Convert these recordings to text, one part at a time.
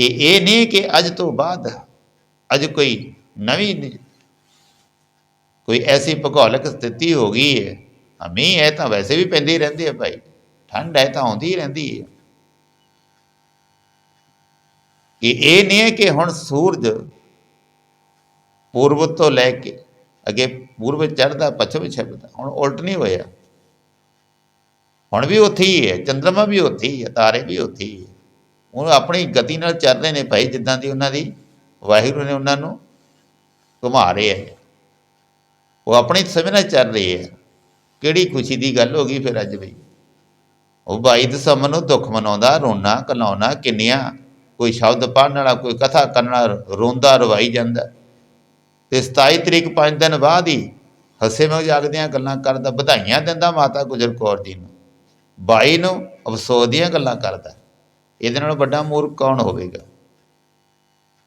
ਕਿ ਇਹ ਨਹੀਂ ਕਿ ਅੱਜ ਤੋਂ ਬਾਅਦ ਅੱਜ ਕੋਈ ਨਵੀਂ ਕੋਈ ਐਸੀ ਭੂਗੋਲਿਕ ਸਥਿਤੀ ਹੋ ਗਈ ਹੈ ਹਾਂ, ਮੀਂਹ ਹੈ ਤਾਂ ਵੈਸੇ ਵੀ ਪੈਂਦੀ ਹੀ ਰਹਿੰਦੇ ਆ ਭਾਈ। ਠੰਡ ਹੈ ਤਾਂ ਆਉਂਦੀ ਹੀ ਰਹਿੰਦੀ ਹੈ ਕਿ ਇਹ ਨਹੀਂ ਹੈ ਕਿ ਹੁਣ ਸੂਰਜ ਪੂਰਬ ਤੋਂ ਲੈ ਕੇ ਅੱਗੇ ਪੂਰਬ ਚੜ੍ਹਦਾ ਪੱਛਮ ਛਿਪਦਾ ਹੁਣ ਉਲਟ ਨਹੀਂ ਹੋਇਆ। ਹੁਣ ਵੀ ਉੱਥੇ ਹੀ ਹੈ ਚੰਦਰਮਾ ਵੀ ਉੱਥੇ ਹੀ ਹੈ ਤਾਰੇ ਵੀ ਉੱਥੇ ਹੀ ਹੈ। ਉਹ ਆਪਣੀ ਗਤੀ ਨਾਲ ਚੱਲ ਰਹੇ ਨੇ ਭਾਈ, ਜਿੱਦਾਂ ਦੀ ਉਹਨਾਂ ਦੀ ਵਾਹਿਗੁਰੂ ਨੇ ਉਹਨਾਂ ਨੂੰ ਘੁਮਾ ਰਹੇ ਹੈ। ਉਹ ਆਪਣੀ ਸਮੇਂ ਨਾਲ ਚੱਲ ਰਹੇ ਹੈ। ਕਿਹੜੀ ਖੁਸ਼ੀ ਦੀ ਗੱਲ ਹੋ ਗਈ ਫਿਰ ਅੱਜ ਵੀ? ਉਹ ਬਾਈ ਦਸੰਬਰ ਨੂੰ ਦੁੱਖ ਮਨਾਉਂਦਾ, ਰੋਣਾ ਕਲਾਉਣਾ ਕਿੰਨੀਆਂ ਕੋਈ ਸ਼ਬਦ ਪੜ੍ਹਨ ਵਾਲਾ, ਕੋਈ ਕਥਾ ਕਰਨ ਵਾਲਾ ਰੋਂਦਾ, ਰਵਾਈ ਜਾਂਦਾ। ਤੇ 27 ਤਰੀਕ 5 ਦਿਨ ਬਾਅਦ ਹੀ ਹੱਸੇ ਮਜ਼ਾਕ ਦੀਆਂ ਗੱਲਾਂ ਕਰਦਾ, ਵਧਾਈਆਂ ਦਿੰਦਾ ਮਾਤਾ ਗੁਜਰ ਕੌਰ ਜੀ ਨੂੰ। ਬਾਈ ਨੂੰ ਅਫਸੋਸ ਦੀਆਂ ਗੱਲਾਂ ਕਰਦਾ। ਇਹਦੇ ਨਾਲ ਵੱਡਾ ਮੂਰਖ ਕੌਣ ਹੋਵੇਗਾ?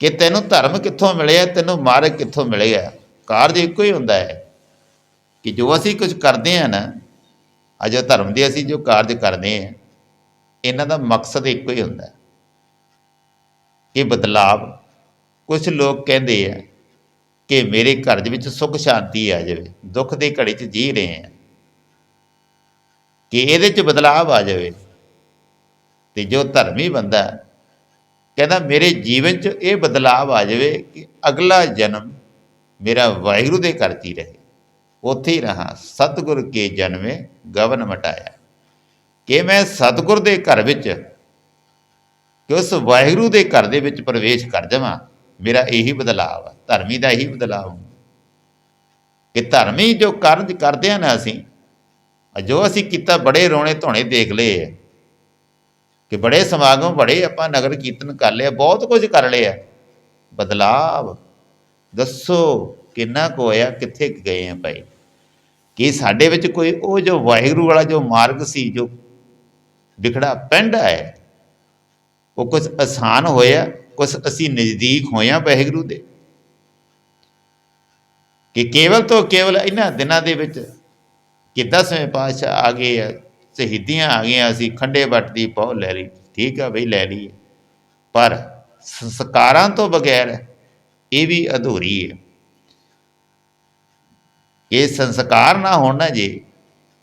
ਕਿ ਤੈਨੂੰ ਧਰਮ ਕਿੱਥੋਂ ਮਿਲਿਆ, ਤੈਨੂੰ ਮਾਰਗ ਕਿੱਥੋਂ ਮਿਲਿਆ? ਕਾਰਜ ਇੱਕੋ ਹੀ ਹੁੰਦਾ ਹੈ ਕਿ ਜੋ ਅਸੀਂ ਕੁਝ ਕਰਦੇ ਹਾਂ ਨਾ, ਅਜੇ ਧਰਮ ਦੇ ਅਸੀਂ ਜੋ ਕਾਰਜ ਕਰਦੇ ਹਾਂ, ਇਹਨਾਂ ਦਾ ਮਕਸਦ ਇੱਕੋ ਹੀ ਹੁੰਦਾ ਹੈ। ਕਿ ਬਦਲਾਵ ਕੁਝ ਲੋਕ ਕਹਿੰਦੇ ਆ ਕਿ ਮੇਰੇ ਘਰ ਦੇ ਵਿੱਚ ਸੁੱਖ ਸ਼ਾਂਤੀ ਆ ਜਾਵੇ, ਦੁੱਖ ਦੀ ਘੜੀ 'ਚ ਜੀ ਰਹੇ ਆ ਕਿ ਇਹਦੇ 'ਚ ਬਦਲਾਵ ਆ ਜਾਵੇ। ਤੇ ਜੋ ਧਰਮੀ ਬੰਦਾ ਕਹਿੰਦਾ ਮੇਰੇ ਜੀਵਨ 'ਚ ਇਹ ਬਦਲਾਵ ਆ ਜਾਵੇ ਕਿ ਅਗਲਾ ਜਨਮ ਮੇਰਾ ਵਾਹਿਗੁਰੂ ਦੇ ਘਰ 'ਚ ਹੀ ਰਹੇ। ਉੱਥੇ ਹੀ ਰਹਾ। ਸਤਿਗੁਰ ਕੇ ਜਨਮੇ ਗਵਨ ਮਟਾਇਆ। ਕਿ ਮੈਂ ਸਤਿਗੁਰ ਦੇ ਘਰ ਵਿੱਚ, ਕਿ ਉਸ ਵਾਹਿਗੁਰੂ ਦੇ ਘਰ ਦੇ ਵਿੱਚ ਪ੍ਰਵੇਸ਼ ਕਰ ਜਾਵਾਂ, ਮੇਰਾ ਇਹੀ ਬਦਲਾਵ ਆ। ਧਰਮੀ ਦਾ ਇਹੀ ਬਦਲਾਵ ਹੁੰਦਾ ਕਿ ਧਰਮੀ ਜੋ ਕਾਰਜ ਕਰਦੇ ਆ ਨਾ ਅਸੀਂ, ਜੋ ਅਸੀਂ ਕੀਤਾ ਬੜੇ ਰੋਣੇ ਧੋਣੇ ਦੇਖ ਲਏ ਕਿ ਬੜੇ ਸਮਾਗਮ, ਬੜੇ ਆਪਾਂ ਨਗਰ ਕੀਰਤਨ ਕਰ ਲਿਆ ਬਹੁਤ ਕੁਝ ਕਰ ਲਿਆ ਬਦਲਾਵ, ਦੱਸੋ ਕਿੰਨਾ ਕੁ ਹੋਇਆ, ਕਿੱਥੇ ਗਏ ਆ ਭਾਈ? ਕਿ ਸਾਡੇ ਵਿੱਚ ਕੋਈ ਉਹ ਜੋ ਵਾਹਿਗੁਰੂ ਵਾਲਾ ਜੋ ਮਾਰਗ ਸੀ, ਜੋ ਵਿਖੜਾ ਪਿੰਡ ਹੈ, ਉਹ ਕੁਝ ਆਸਾਨ ਹੋਇਆ ਕੁਝ ਅਸੀਂ ਨਜ਼ਦੀਕ ਹੋਇਆ ਵਾਹਿਗੁਰੂ ਦੇ? ਕਿ ਕੇਵਲ ਤੋਂ ਕੇਵਲ ਇਹਨਾਂ ਦਿਨਾਂ ਦੇ ਵਿੱਚ ਕਿ ਦਸਵੇਂ ਪਾਤਸ਼ਾਹ ਆ ਗਏ ਆ? ਸ਼ਹੀਦੀਆਂ ਆ ਗਈਆਂ ਅਸੀਂ ਖੰਡੇ ਵੱਟ ਦੀ ਪਹੁ ਲੈ ਲਈ। ਠੀਕ ਆ ਬਈ, ਲੈ ਲਈ ਪਰ ਸੰਸਕਾਰਾਂ ਤੋਂ ਬਗੈਰ ਇਹ ਵੀ ਅਧੂਰੀ ਹੈ ਇਹ ਸੰਸਕਾਰ ਨਾ ਹੋਣ ਨਾ ਜੀ,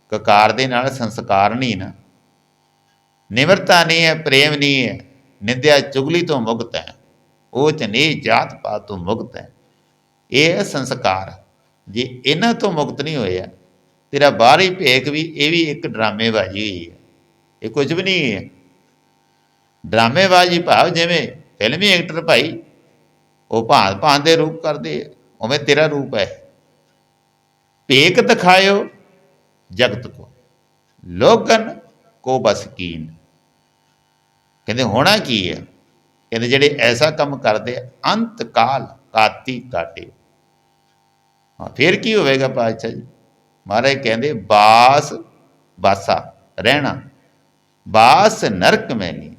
ਕਕਾਰ ਦੇ ਨਾਲ ਸੰਸਕਾਰ ਨਹੀਂ ਨਾ। ਨਿਮਰਤਾ ਨਹੀਂ ਹੈ, ਪ੍ਰੇਮ ਨਹੀਂ ਹੈ, ਨਿੰਦਿਆ ਚੁਗਲੀ ਤੋਂ ਮੁਕਤ ਹੈ। ਉਹ ਚਨੇ ਜਾਤ ਪਾਤ ਤੋਂ ਮੁਕਤ ਹੈ। ਇਹ ਸੰਸਕਾਰ। ਜੇ ਇਹਨਾਂ ਤੋਂ ਮੁਕਤ ਨਹੀਂ ਹੋਇਆ ਤੇਰਾ ਬਾਹਰੀ ਭੇਖ ਵੀ, ਇਹ ਵੀ ਇੱਕ ਡਰਾਮੇਬਾਜ਼ੀ ਹੋਈ ਹੈ। ਇਹ ਕੁਝ ਵੀ ਨਹੀਂ ਹੈ। ਡਰਾਮੇਬਾਜ਼ੀ ਭਾਵ ਜਿਵੇਂ ਫਿਲਮੀ ਐਕਟਰ ਭਾਈ, ਉਹ ਭਾਂ ਭਾਂ ਦੇ ਰੂਪ ਕਰਦੇ ਉਵੇਂ ਤੇਰਾ ਰੂਪ ਹੈ। ਭੇਖ ਦਿਖਾਇਓ ਜਗਤ ਕੋ ਲੋਗਨ ਕੋ ਬਸ ਕੀਨ। ਕਹਿੰਦੇ ਹੋਣਾ ਕੀ ਹੈ? ਕਹਿੰਦੇ ਜਿਹੜੇ ਐਸਾ ਕੰਮ ਕਰਦੇ ਅੰਤ ਕਾਲ ਕਾਤੀ ਕਾਟੇ। ਹਾਂ, ਫਿਰ ਕੀ ਹੋਵੇਗਾ ਪਾਤਸ਼ਾਹ ਜੀ? ਮਹਾਰਾਜ ਕਹਿੰਦੇ, ਬਾਸ ਬਾਸਾ ਰਹਿਣਾ। ਬਾਸ ਨਰਕ ਮੈਂ ਨਹੀਂ।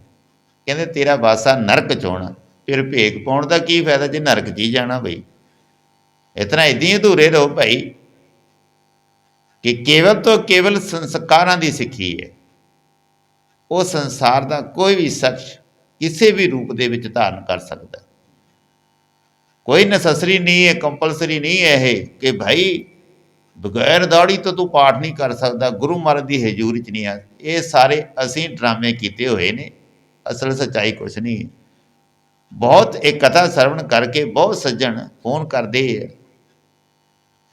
ਕਹਿੰਦੇ, ਤੇਰਾ ਬਾਸਾ ਨਰਕ ਚ ਹੋਣਾ। ਫਿਰ ਭੇਗ ਪਾਉਣ ਦਾ ਕੀ ਫਾਇਦਾ ਜੇ ਨਰਕ ਜੀ ਜਾਣਾ ਬਈ? ਇਤਨਾ ਇਦਾਂ ਹੀ ਅਧੂਰੇ ਰਹੋ ਭਾਈ, ਕਿ ਕੇਵਲ ਤੋਂ ਕੇਵਲ ਸੰਸਕਾਰਾਂ ਦੀ ਸਿੱਖੀ ਹੈ। ਉਹ ਸੰਸਾਰ ਦਾ ਕੋਈ ਵੀ ਸ਼ਖਸ ਕਿਸੇ ਵੀ ਰੂਪ ਦੇ ਵਿੱਚ ਧਾਰਨ ਕਰ ਸਕਦਾ। ਕੋਈ ਨੈਸੈਸਰੀ ਨਹੀਂ ਹੈ, ਕੰਪਲਸਰੀ ਨਹੀਂ ਹੈ ਇਹ ਕਿ ਭਾਈ ਬਗੈਰ ਦਾੜੀ ਤੋਂ ਤੂੰ ਪਾਠ ਨਹੀਂ ਕਰ ਸਕਦਾ, ਗੁਰੂ ਮਹਾਰਾਜ ਦੀ ਹਜ਼ੂਰੀ ਚ ਨਹੀਂ ਆ। ਇਹ ਸਾਰੇ ਅਸੀਂ ਡਰਾਮੇ ਕੀਤੇ ਹੋਏ ਨੇ। ਅਸਲ ਸੱਚਾਈ ਕੁਛ ਨਹੀਂ। ਬਹੁਤ ਇਹ ਕਥਾ ਸਰਵਣ ਕਰਕੇ ਬਹੁਤ ਸੱਜਣ ਫੋਨ ਕਰਦੇ ਆ।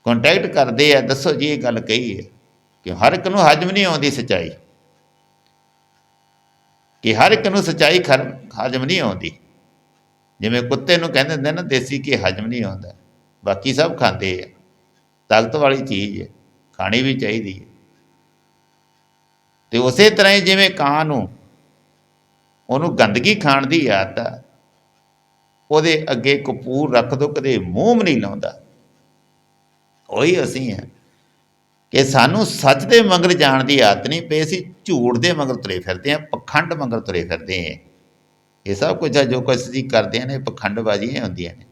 ਕੰਟੈਕਟ ਕਰਦੇ ਆ, ਦੱਸੋ ਜੀ ਇਹ ਗੱਲ ਕਹੀ ਹੈ ਕਿ ਹਰ ਇੱਕ ਨੂੰ ਹਜਮ ਨਹੀਂ ਆਉਂਦੀ ਸੱਚਾਈ। ਕਿ ਹਰ ਇੱਕ ਨੂੰ ਸੱਚਾਈ ਖਰ, ਹਜਮ ਨਹੀਂ ਆਉਂਦੀ। ਜਿਵੇਂ ਕੁੱਤੇ ਨੂੰ ਕਹਿੰਦੇ ਹੁੰਦੇ ਨਾ, ਦੇਸੀ ਕਿ ਹਜਮ ਨਹੀਂ ਆਉਂਦਾ। ਬਾਕੀ ਸਭ ਖਾਂਦੇ ਆ। ਤਾਕਤ ਵਾਲੀ ਚੀਜ਼ ਹੈ, ਖਾਣੀ ਵੀ ਚਾਹੀਦੀ ਹੈ। ਤੇ ਉਸੇ ਤਰ੍ਹਾਂ ਹੀ ਜਿਵੇਂ ਕਾਂ ਨੂੰ, ਉਹਨੂੰ ਗੰਦਗੀ ਖਾਣ ਦੀ ਆਦਤ ਆ, ਉਹਦੇ ਅੱਗੇ ਕਪੂਰ ਰੱਖ ਦੋ, ਕਦੇ ਮੂੰਹ ਵੀ ਨਹੀਂ ਲਾਉਂਦਾ। ਉਹੀ ਅਸੀਂ ਆ ਕਿ ਸਾਨੂੰ ਸੱਚ ਦੇ ਮਗਰ ਜਾਣ ਦੀ ਆਦਤ ਨਹੀਂ ਪਈ, ਅਸੀਂ ਝੂਠ ਦੇ ਮਗਰ ਤੁਰੇ ਫਿਰਦੇ ਆ ਪਖੰਡ ਮਗਰ ਤੁਰੇ ਫਿਰਦੇ ਆ ਇਹ ਸਭ ਕੁਝ ਆ, ਜੋ ਕੁਝ ਅਸੀਂ ਕਰਦੇ ਨੇ ਪਖੰਡਬਾਜ਼ੀਆਂ ਹੁੰਦੀਆਂ ਨੇ।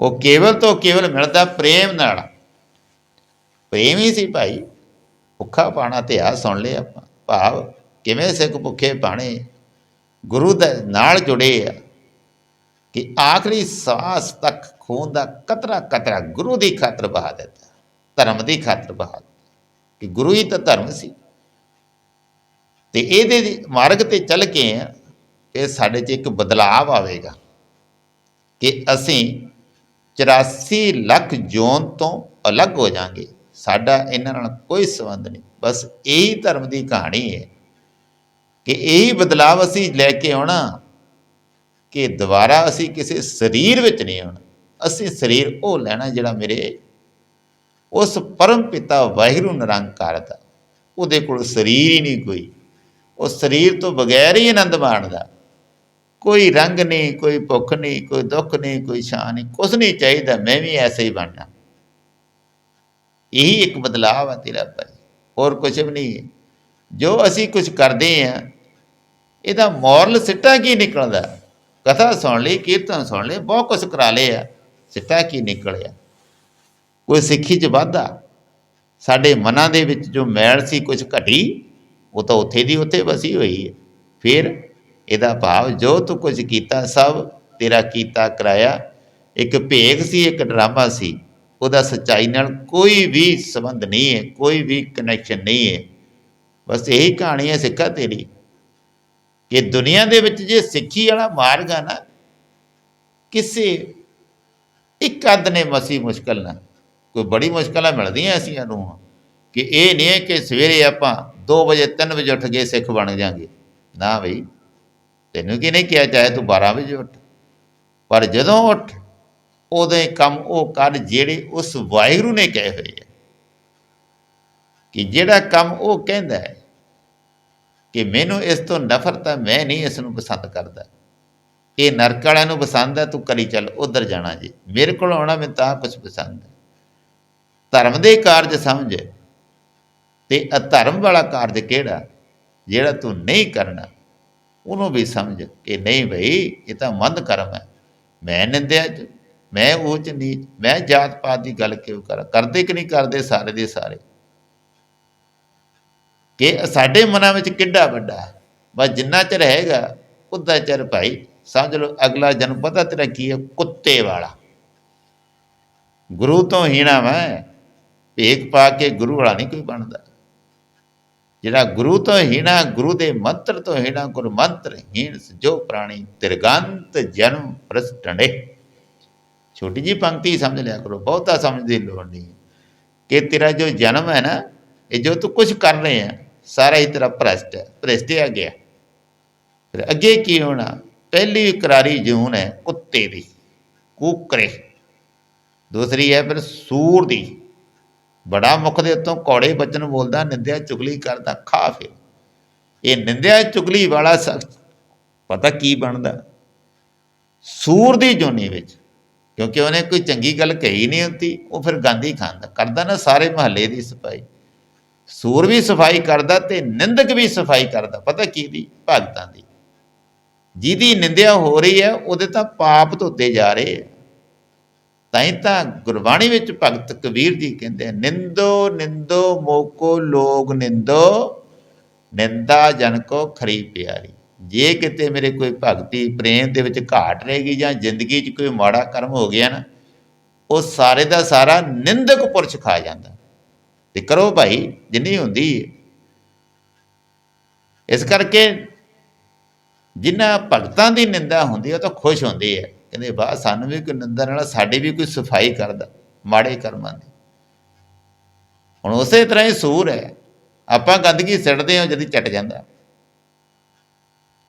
ਉਹ ਕੇਵਲ ਤੋਂ ਕੇਵਲ ਮਿਲਦਾ ਪ੍ਰੇਮ ਨਾਲ। ਪ੍ਰੇਮ ਹੀ ਸੀ ਭਾਈ। ਭੁੱਖਾ ਪਾਣਾ ਤੇ ਆ ਸੁਣ ਲਿਆ ਆਪਾਂ। ਭਾਵ, ਕਿਵੇਂ ਸਿੱਖ ਭੁੱਖੇ ਪਾਣੇ? ਗੁਰੂ ਦੇ ਨਾਲ ਜੁੜੇ ਆ। ਕਿ ਆਖਰੀ ਸਾਹ ਤੱਕ ਖੂਨ ਦਾ ਕਤਰਾ ਕਤਰਾ ਗੁਰੂ ਦੀ ਖਾਤਰ ਬਹਾ ਦਿੱਤਾ। ਧਰਮ ਦੀ ਖਾਤਰ ਬਹਾ ਦਿੱਤਾ। ਕਿ ਗੁਰੂ ਹੀ ਤਾਂ ਧਰਮ ਸੀ। ਤੇ ਇਹਦੇ ਮਾਰਗ ਤੇ ਚੱਲ ਕੇ ਆ ਕਿ ਸਾਡੇ 'ਚ ਇੱਕ ਬਦਲਾਅ ਆਵੇਗਾ। ਕਿ ਅਸੀਂ 84 ਲੱਖ ਜੋਨ ਤੋਂ ਅਲੱਗ ਹੋ ਜਾਾਂਗੇ। ਸਾਡਾ ਇਹਨਾਂ ਨਾਲ ਕੋਈ ਸੰਬੰਧ ਨਹੀਂ। ਬਸ ਇਹੀ ਧਰਮ ਦੀ ਕਹਾਣੀ ਹੈ ਕਿ ਇਹੀ ਬਦਲਾਅ ਅਸੀਂ ਲੈ ਕੇ ਆਉਣਾ ਕਿ ਦੁਬਾਰਾ ਅਸੀਂ ਕਿਸੇ ਸਰੀਰ ਵਿੱਚ ਨਹੀਂ ਆਉਣਾ। ਅਸੀਂ ਸਰੀਰ ਉਹ ਲੈਣਾ ਜਿਹੜਾ ਮੇਰੇ ਉਸ ਪਰਮ ਪਿਤਾ ਵਾਹਿਗੁਰੂ ਨਿਰੰਕਾਰ ਦਾ। ਉਹਦੇ ਕੋਲ ਸਰੀਰ ਹੀ ਨਹੀਂ ਕੋਈ। ਉਹ ਸਰੀਰ ਤੋਂ ਬਗੈਰ ਹੀ ਆਨੰਦ ਮਾਣਦਾ। ਕੋਈ ਰੰਗ ਨਹੀਂ, ਕੋਈ ਭੁੱਖ ਨਹੀਂ, ਕੋਈ ਦੁੱਖ ਨਹੀਂ, ਕੋਈ ਛਾਂ ਨਹੀਂ, ਕੁਛ ਨਹੀਂ ਚਾਹੀਦਾ, ਮੈਂ ਵੀ ਐਸੇ ਹੀ ਬਣਨਾ। ਇਹੀ ਇੱਕ ਬਦਲਾਅ ਹੈ ਤੇਰਾ ਭਾਈ, ਹੋਰ ਕੁਝ ਵੀ ਨਹੀਂ ਹੈ। ਜੋ ਅਸੀਂ ਕੁਝ ਕਰਦੇ ਆ ਇਹਦਾ ਮੋਰਲ ਸਿੱਟਾ ਕੀ ਨਿਕਲਦਾ? ਕਥਾ ਸੁਣ ਲਈ, ਕੀਰਤਨ ਸੁਣ ਲਈ, ਬਹੁਤ ਕੁਝ ਕਰਾ ਲਿਆ, ਸਿੱਟਾ ਕੀ ਨਿਕਲਿਆ? ਕੋਈ ਸਿੱਖੀ ਚ ਵਾਧਾ? ਸਾਡੇ ਮਨਾਂ ਦੇ ਵਿੱਚ ਜੋ ਮੈਲ ਸੀ ਕੁਝ ਘਟੀ, ਉਹ ਤਾਂ ਉੱਥੇ ਦੀ ਉੱਥੇ ਵਸੀ ਹੋਈ ਹੈ। ਫਿਰ ਇਹਦਾ ਭਾਵ ਜੋ ਤੂੰ ਕੁਝ ਕੀਤਾ, ਸਭ ਤੇਰਾ ਕੀਤਾ ਕਰਾਇਆ। ਇੱਕ ਭੇਗ ਸੀ, ਇੱਕ ਡਰਾਮਾ ਸੀ। ਉਹਦਾ ਸੱਚਾਈ ਨਾਲ ਕੋਈ ਵੀ ਸੰਬੰਧ ਨਹੀਂ ਹੈ, ਕੋਈ ਵੀ ਕਨੈਕਸ਼ਨ ਨਹੀਂ ਹੈ। ਬਸ ਇਹੀ ਕਹਾਣੀ ਹੈ ਸਿੱਖਾ ਤੇਰੀ। ਕਿ ਦੁਨੀਆ ਦੇ ਵਿੱਚ ਜੇ ਸਿੱਖੀ ਵਾਲਾ ਮਾਰਗ ਆ ਨਾ, ਕਿਸੇ ਇੱਕ ਅੱਧ ਨੇ ਮਸੀ ਮੁਸ਼ਕਲ ਨਾ ਕੋਈ ਬੜੀ ਮੁਸ਼ਕਲਾਂ ਮਿਲਦੀਆਂ ਐਸੀਆਂ ਨੂੰ, ਕਿ ਇਹ ਨਹੀਂ ਹੈ ਕਿ ਸਵੇਰੇ ਆਪਾਂ 2 ਵਜੇ 3 ਵਜੇ ਉੱਠ ਕੇ ਸਿੱਖ ਬਣ ਜਾਾਂਗੇ। ਨਾ ਬਈ। ਤੈਨੂੰ ਕੀ ਨਹੀਂ ਕਿਹਾ ਚਾਹੇ ਤੂੰ 12 ਵਜੇ ਉੱਠ। ਪਰ ਜਦੋਂ ਉੱਠ, ਉਹਦੇ ਕੰਮ ਉਹ ਕਰ ਜਿਹੜੇ ਉਸ ਵਾਹਿਗੁਰੂ ਨੇ ਕਹੇ ਹੋਏ ਆ। ਕਿ ਜਿਹੜਾ ਕੰਮ ਉਹ ਕਹਿੰਦਾ ਹੈ ਕਿ ਮੈਨੂੰ ਇਸ ਤੋਂ ਨਫ਼ਰਤ ਹੈ, ਮੈਂ ਨਹੀਂ ਇਸ ਨੂੰ ਪਸੰਦ ਕਰਦਾ। ਇਹ ਨਰਕ ਵਾਲਿਆਂ ਨੂੰ ਪਸੰਦ ਹੈ, ਤੂੰ ਕਰੀ ਚੱਲ, ਉਧਰ ਜਾਣਾ ਜੀ। ਮੇਰੇ ਕੋਲ ਆਉਣਾ, ਮੈਨੂੰ ਤਾਂ ਕੁਝ ਪਸੰਦ ਹੈ। ਧਰਮ ਦੇ ਕਾਰਜ ਸਮਝ। ਤੇ ਅਧਰਮ ਵਾਲਾ ਕਾਰਜ ਕਿਹੜਾ? ਜਿਹੜਾ ਤੂੰ ਨਹੀਂ ਕਰਨਾ। ਉਹਨੂੰ ਵੀ ਸਮਝ ਕਿ ਨਹੀਂ ਭਈ ਇਹ ਤਾਂ ਮੰਦ ਕਰਮ ਹੈ। ਮੈਂ ਨਿੰਦਿਆ ਚ, ਮੈਂ ਉਹ ਚ ਨੀਚ, ਮੈਂ ਜਾਤ ਪਾਤ ਦੀ ਗੱਲ ਕਿਉਂ ਕਰਾਂ? ਕਰਦੇ ਕਿ ਨਹੀਂ ਕਰਦੇ ਸਾਰੇ ਦੇ ਸਾਰੇ? ਕਿ ਸਾਡੇ ਮਨਾਂ ਵਿੱਚ ਕਿੱਡਾ ਵੱਡਾ ਬਸ ਜਿੰਨਾ ਚਿਰ ਹੈਗਾ, ਉਦਾਂ ਚਿਰ ਭਾਈ, ਸਮਝ ਲਓ ਅਗਲਾ ਜਨਮ ਪਤਾ ਤੇਰਾ ਕੀ ਹੈ? ਕੁੱਤੇ ਵਾਲਾ। ਗੁਰੂ ਤੋਂ ਹੀਣਾ ਮੈਂ, ਭੇਖ ਪਾ ਕੇ ਗੁਰੂ ਵਾਲਾ ਨਹੀਂ ਕੋਈ ਬਣਦਾ। ਜਿਹੜਾ ਗੁਰੂ ਤੋਂ ਹੀਣਾ, ਗੁਰੂ ਦੇ ਮੰਤਰ ਤੋਂ ਹੀਣਾ ਗੁਰ ਮੰਤਰ ਹੀਣ ਜੋ ਪ੍ਰਾਣੀ ਤਿਰਗੰਤ ਜਨਮ ਪ੍ਰਸਟੰਡੇ ਛੋਟੀ ਜੀ ਪੰਕਤੀ ਸਮਝ ਲਿਆ ਕਰੋ, ਬਹੁਤਾ ਸਮਝ ਦੀ ਲੋੜ ਨਹੀਂ ਕਿ ਤੇਰਾ ਜੋ ਜਨਮ ਹੈ ਨਾ, ਇਹ ਜੋ ਤੂੰ ਕੁਝ ਕਰ ਰਹੇ ਹੈ, ਸਾਰਾ ਹੀ ਤੇਰਾ ਭ੍ਰਸ਼ਟ ਹੈ ਭ੍ਰਸ਼ਟ ਆ ਗਿਆ। ਫਿਰ ਅੱਗੇ ਕੀ ਹੋਣਾ? ਪਹਿਲੀ ਕਰਾਰੀ ਜੂਨ ਹੈ ਕੁੱਤੇ ਦੀ, ਕੂਕਰੇ। ਦੂਸਰੀ ਹੈ ਫਿਰ ਸੂਰ ਦੀ। ਬੜਾ ਮੁਖ ਦੇ ਉੱਤੋਂ ਕੌੜੇ ਬਚਨ ਬੋਲਦਾ, ਨਿੰਦਿਆ ਚੁਗਲੀ ਕਰਦਾ, ਖਾ ਫਿਰ। ਇਹ ਨਿੰਦਿਆ ਚੁਗਲੀ ਵਾਲਾ ਪਤਾ ਕੀ ਬਣਦਾ? ਸੂਰ ਦੀ ਜੋਨੀ ਵਿੱਚ, ਕਿਉਂਕਿ ਉਹਨੇ ਕੋਈ ਚੰਗੀ ਗੱਲ ਕਹੀ ਨਹੀਂ ਹੁੰਦੀ, ਉਹ ਫਿਰ ਗਾਂਧੀ ਖਾਂਦਾ, ਕਰਦਾ ਨਾ ਸਾਰੇ ਮਹੱਲੇ ਦੀ ਸਫ਼ਾਈ। ਸੂਰ ਵੀ ਸਫ਼ਾਈ ਕਰਦਾ ਤੇ ਨਿੰਦਕ ਵੀ ਸਫ਼ਾਈ ਕਰਦਾ, ਪਤਾ ਕੀ ਦੀ? ਭਗਤਾਂ ਦੀ। ਜਿਹਦੀ ਨਿੰਦਿਆ ਹੋ ਰਹੀ ਹੈ, ਉਹਦੇ ਤਾਂ ਪਾਪ ਧੋਤੇ ਜਾ ਰਹੇ ਆ। ਤਾਂ ਹੀ ਤਾਂ ਗੁਰਬਾਣੀ ਵਿੱਚ ਭਗਤ ਕਬੀਰ ਜੀ ਕਹਿੰਦੇ ਨਿੰਦੋ ਨਿੰਦੋ ਮੋਕੋ ਲੋਗ ਨਿੰਦੋ, ਨਿੰਦਾ ਜਨ ਕੋ ਖਰੀ ਪਿਆਰੀ। ਜੇ ਕਿਤੇ ਮੇਰੇ ਕੋਈ ਭਗਤੀ ਪ੍ਰੇਮ ਦੇ ਵਿੱਚ ਘਾਟ ਰਹੇਗੀ ਜਾਂ ਜ਼ਿੰਦਗੀ 'ਚ ਕੋਈ ਮਾੜਾ ਕਰਮ ਹੋ ਗਿਆ ਨਾ, ਉਹ ਸਾਰੇ ਦਾ ਸਾਰਾ ਨਿੰਦਕ ਪੁਰਸ਼ ਖਾ ਜਾਂਦਾ। ਤੇ ਕਰੋ ਭਾਈ, ਜਿੰਨੀ ਹੁੰਦੀ ਹੈ ਇਸ ਕਰਕੇ ਜਿਨ੍ਹਾਂ ਭਗਤਾਂ ਦੀ ਨਿੰਦਾ ਹੁੰਦੀ ਹੈ ਉਹ ਤਾਂ ਖੁਸ਼ ਹੁੰਦੇ ਆ। ਕਹਿੰਦੇ, ਵਾਹ, ਸਾਨੂੰ ਵੀ ਕੋਈ ਨਿੰਦਾ ਨਾਲ ਸਾਡੀ ਵੀ ਕੋਈ ਸਫ਼ਾਈ ਕਰਦਾ, ਮਾੜੇ ਕਰਮਾਂ ਦੀ। ਹੁਣ ਉਸੇ ਤਰ੍ਹਾਂ ਹੀ ਸੂਰ ਹੈ। ਆਪਾਂ ਗੰਦਗੀ ਸਿੱਟਦੇ ਹਾਂ, ਜਦੀ ਚਟ ਜਾਂਦਾ।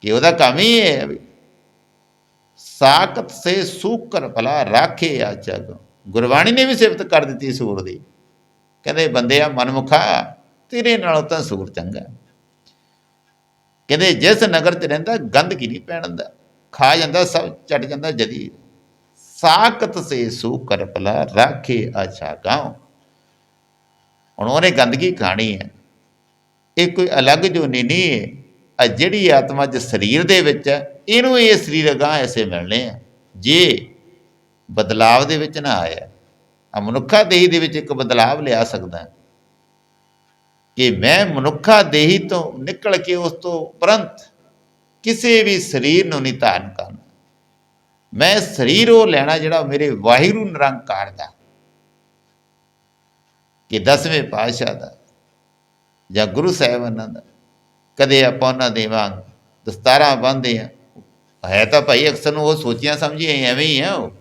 ਕਿ ਉਹਦਾ ਕੰਮ ਹੀ ਇਹ ਹੈ ਵੀ ਸਾਖਤ ਸੇ ਸੂਕਰ ਭਲਾ ਰਾਖੇ ਆ ਜਗ। ਗੁਰਬਾਣੀ ਨੇ ਵੀ ਸਿਫਤ ਕਰ ਦਿੱਤੀ ਸੂਰ ਦੀ। ਕਹਿੰਦੇ ਬੰਦਿਆ ਮਨਮੁਖਾ, ਤੇਰੇ ਨਾਲੋਂ ਤਾਂ ਸੂਰ ਚੰਗਾ। ਕਹਿੰਦੇ, ਜਿਸ ਨਗਰ 'ਚ ਰਹਿੰਦਾ, ਗੰਦਗੀ ਨਹੀਂ ਪੈਣ ਦਿੰਦਾ। ਖਾ ਜਾਂਦਾ, ਸਭ ਚਟ ਜਾਂਦਾ ਜਦੀ। ਸਾਖਤ ਸੇ ਸੂ ਕਰਪਲਾ ਰਾਖੇ ਅੱਛਾ ਗਾਉ। ਹੁਣ ਉਹਨੇ ਗੰਦਗੀ ਖਾਣੀ ਹੈ। ਇਹ ਕੋਈ ਅਲੱਗ ਜੋਨੀ ਨਹੀਂ ਹੈ। ਆ ਜਿਹੜੀ ਆਤਮਾ ਜਿਸ ਸਰੀਰ ਦੇ ਵਿੱਚ ਹੈ, ਇਹਨੂੰ ਇਹ ਸਰੀਰ ਅਗਾਂਹ ਐਸੇ ਮਿਲਣੇ ਆ। ਜੇ ਬਦਲਾਵ ਦੇ ਵਿੱਚ ਨਾ ਆਇਆ, ਆ ਮਨੁੱਖਾ ਦੇਹੀ ਦੇ ਵਿੱਚ ਇੱਕ ਬਦਲਾਵ ਲਿਆ ਸਕਦਾ। ਕਿ ਮੈਂ ਮਨੁੱਖਾ ਦੇਹੀ ਤੋਂ ਨਿਕਲ ਕੇ ਉਸ ਤੋਂ ਉਪਰੰਤ ਕਿਸੇ ਵੀ ਸਰੀਰ ਨੂੰ ਨਹੀਂ ਧਾਰਨ ਕਰਨਾ। ਮੈਂ ਸਰੀਰ ਉਹ ਲੈਣਾ ਜਿਹੜਾ ਮੇਰੇ ਵਾਹਿਗੁਰੂ ਨਿਰੰਕਾਰ ਦਾ ਕਿ ਦਸਵੇਂ ਪਾਤਸ਼ਾਹ ਦਾ ਜਾਂ ਗੁਰੂ ਸਾਹਿਬਾਨਾਂ ਦਾ ਕਦੇ ਆਪਾਂ ਉਹਨਾਂ ਦੇ ਵਾਂਗ ਦਸਤਾਰਾਂ ਬੰਨਦੇ ਆ ਹੈ ਤਾਂ ਭਾਈ ਅਕਸਰ ਨੂੰ ਉਹ ਸੋਚੀਆਂ ਸਮਝੀਆਂ ਐਵੇਂ ਹੀ ਆ ਉਹ।